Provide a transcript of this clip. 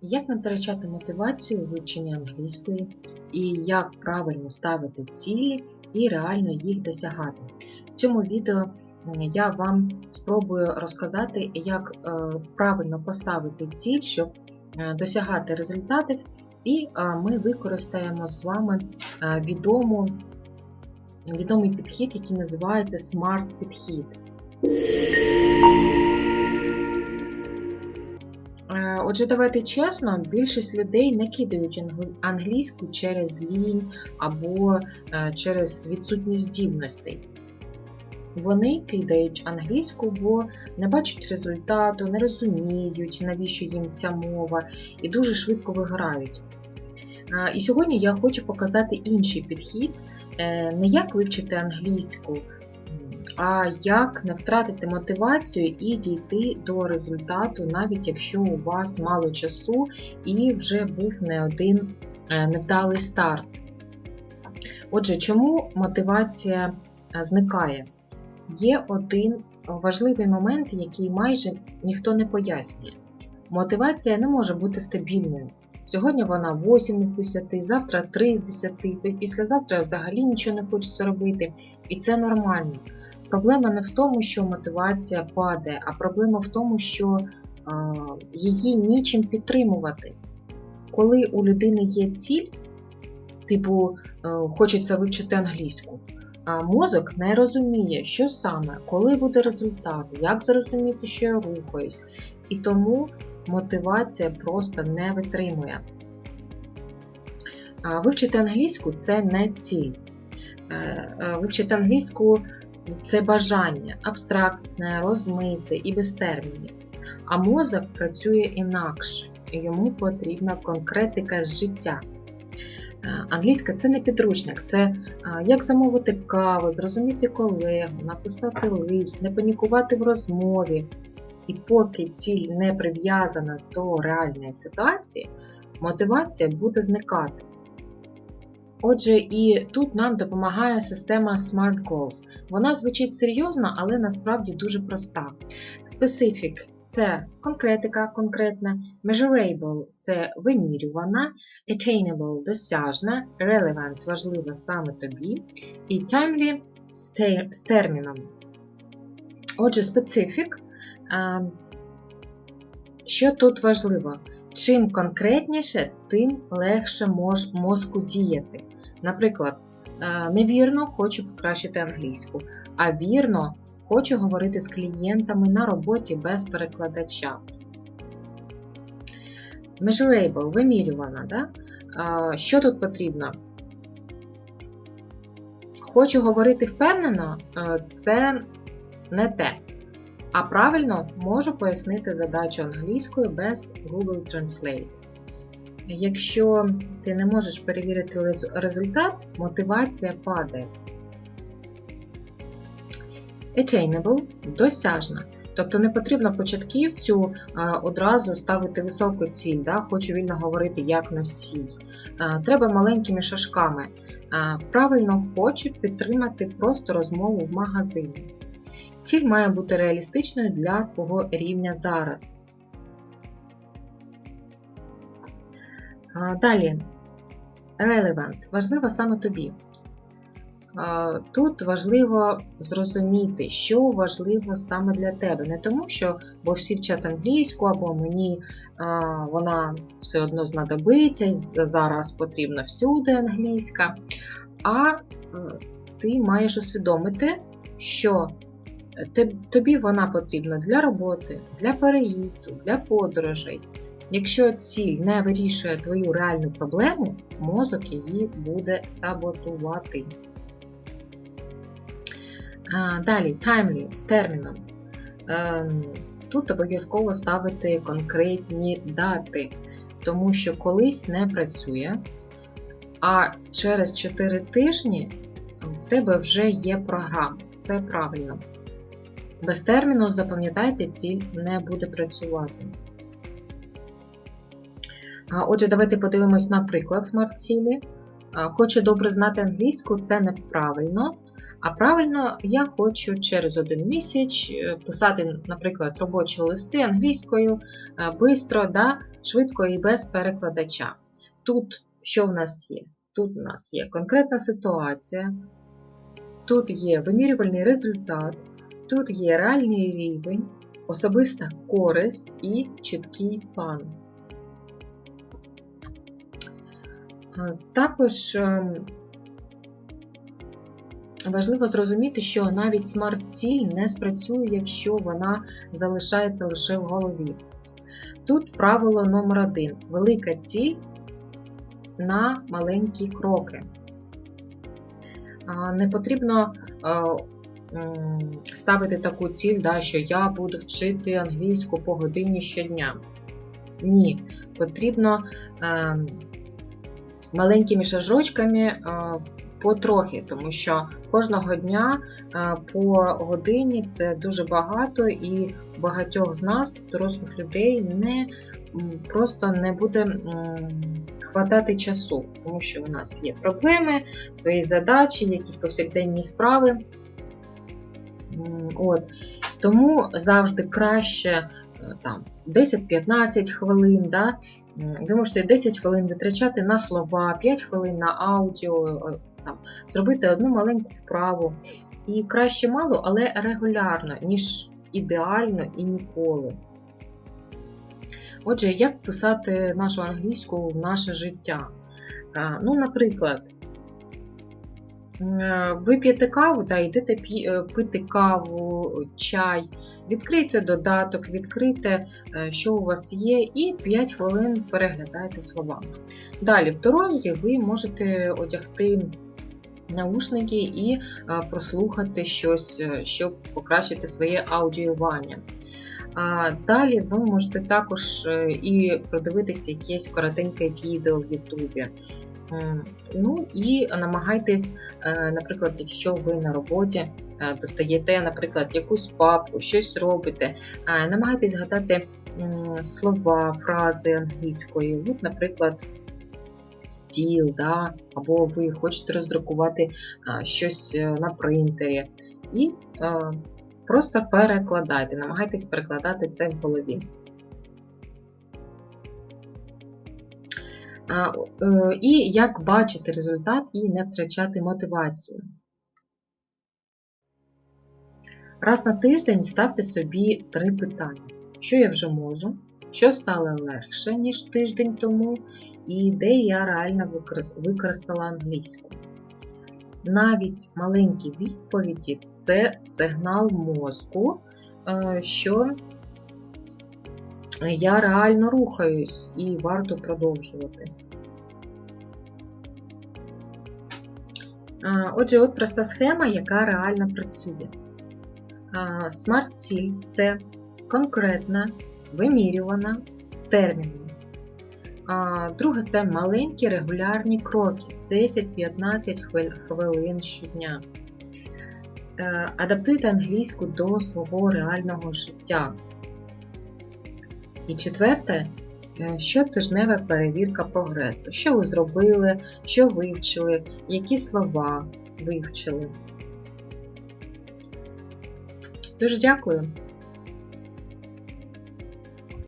Як не мотивацію у вивченні англійської і як правильно ставити цілі і реально їх досягати. В цьому відео я вам спробую розказати, як е, правильно поставити ціль, щоб е, досягати результатів, і е, ми використаємо з вами відому, відомий підхід, який називається смарт-підхід. Отже, давайте чесно, більшість людей не кидають англійську через лінь або через відсутність здібностей. Вони кидають англійську, бо не бачать результату, не розуміють, навіщо їм ця мова, і дуже швидко виграють. І сьогодні я хочу показати інший підхід, е, не як вивчити англійську, а як не втратити мотивацію і дійти до результату, навіть якщо у вас мало часу і вже був не один е, невдалий старт. Отже, чому мотивація е, зникає? Є один важливий момент, який майже ніхто не пояснює. Мотивація не може бути стабільною. Сьогодні вона 8 з 10, завтра 3 з 10, післязавтра взагалі нічого не хочеться робити. І це нормально. Проблема не в тому, що мотивація падає, а проблема в тому, що а, її нічим підтримувати. Коли у людини є ціль, типу, хочеться вивчити англійську, а мозок не розуміє, що саме, коли буде результат, як зрозуміти, що я рухаюсь. І тому мотивація просто не витримує. Вивчити англійську це не ціль. Е, е, вивчити англійську це бажання, абстрактне, розмите і без термінів. А мозок працює інакше, йому потрібна конкретика з життя. Е, англійська це не підручник, це як замовити каву, зрозуміти колегу, написати лист, не панікувати в розмові. І поки ціль не прив'язана до реальної ситуації, мотивація буде зникати. Отже, і тут нам допомагає система Smart Goals. Вона звучить серйозно, але насправді дуже проста. Specific це конкретика конкретна, measurable це вимірювана, attainable досяжна, relevant важлива саме тобі, і timely з терміном. Отже, specific. Що тут важливо? Чим конкретніше, тим легше мож, мозку діяти. Наприклад, е, невірно хочу покращити англійську, а вірно хочу говорити з клієнтами на роботі без перекладача. Measurable, вимірювана. Да? Що тут потрібно? Хочу говорити впевнено, е, це не те. А правильно можу пояснити задачу англійською без Google Translate. Якщо ти не можеш перевірити результат, мотивація падає. Attainable досяжна. Тобто не потрібно початківцю одразу ставити високу ціль, да? хочу вільно говорити як носій. Треба маленькими шашками. Правильно хочу підтримати просто розмову в магазині. Ціль має бути реалістичною для твого рівня зараз. Далі, relevant. Важливо саме тобі. Тут важливо зрозуміти, що важливо саме для тебе. Не тому, що бо всі вчать англійську, або мені вона все одно знадобиться, зараз потрібна всюди англійська. А ти маєш усвідомити, що тобі вона потрібна для роботи, для переїзду, для подорожей. Якщо ціль не вирішує твою реальну проблему, мозок її буде саботувати. Далі, timely з терміном. Ем, тут обов'язково ставити конкретні дати, тому що колись не працює, а через 4 тижні в тебе вже є програма. Це правильно. Без терміну, запам'ятайте, ціль не буде працювати. Отже, давайте подивимось на приклад смарт-цілі. Хочу добре знати англійську, це неправильно. А правильно, я хочу через один місяць е, писати, наприклад, робочі листи англійською, е, бистро, да, швидко і без перекладача. Тут що в нас є? Тут у нас є конкретна ситуація, тут є вимірювальний результат, тут є реальний рівень, особиста користь і чіткий план. Е, Також ем, важливо зрозуміти, що навіть смарт-ціль не спрацює, якщо вона залишається лише в голові. Тут правило номер один. Велика ціль на маленькі кроки. Не потрібно м, ставити таку ціль, да, що я буду вчити англійську по годині щодня. Ні, потрібно е, маленькими шажочками е, потрохи, тому що кожного дня е, по годині це дуже багато, і багатьох з нас, дорослих людей, не просто не буде м, хватати часу, тому що у нас є проблеми, свої задачі, якісь повсякденні справи. От. Тому завжди краще е, там 10-15 хвилин. Да? Ви можете 10 хвилин витрачати на слова, 5 хвилин на аудіо, е, там, зробити одну маленьку вправу. І краще мало, але регулярно, ніж ідеально і ніколи. Отже, як писати нашу англійську в наше життя? Ну, наприклад, е, ви п'єте каву, та йдете е, пити каву, чай, відкрийте додаток, відкрийте, е, що у вас є, і 5 хвилин переглядаєте слова. Далі, в дорозі ви можете одягти наушники і е, прослухати щось, е, щоб покращити своє аудіювання. Далі ви можете також е, і продивитися якесь коротеньке відео в Ютубі. М, Ну і намагайтесь, е, наприклад, якщо ви на роботі е, достаєте, наприклад, якусь папку, щось робите, е, намагайтесь згадати слова, фрази англійської. От, наприклад, стіл, да? або ви хочете роздрукувати е, щось е, на принтері. І е, Просто перекладайте, намагайтесь перекладати це в голові. І як бачити результат і не втрачати мотивацію. Раз на тиждень ставте собі три питання. Що я вже можу? Що стало легше, ніж тиждень тому, і де я реально використала англійську. Навіть маленькі відповіді це сигнал мозку, е, що я реально рухаюсь і варто продовжувати. Отже, от проста схема, яка реально працює. Смарт-ціль це конкретна, вимірювана з терміном. Друге це маленькі регулярні кроки 10-15 хвилин щодня. Е, Адаптуйте англійську до свого реального життя. І четверте е, щотижнева перевірка прогресу. Що ви зробили, що вивчили, які слова вивчили. Дуже дякую!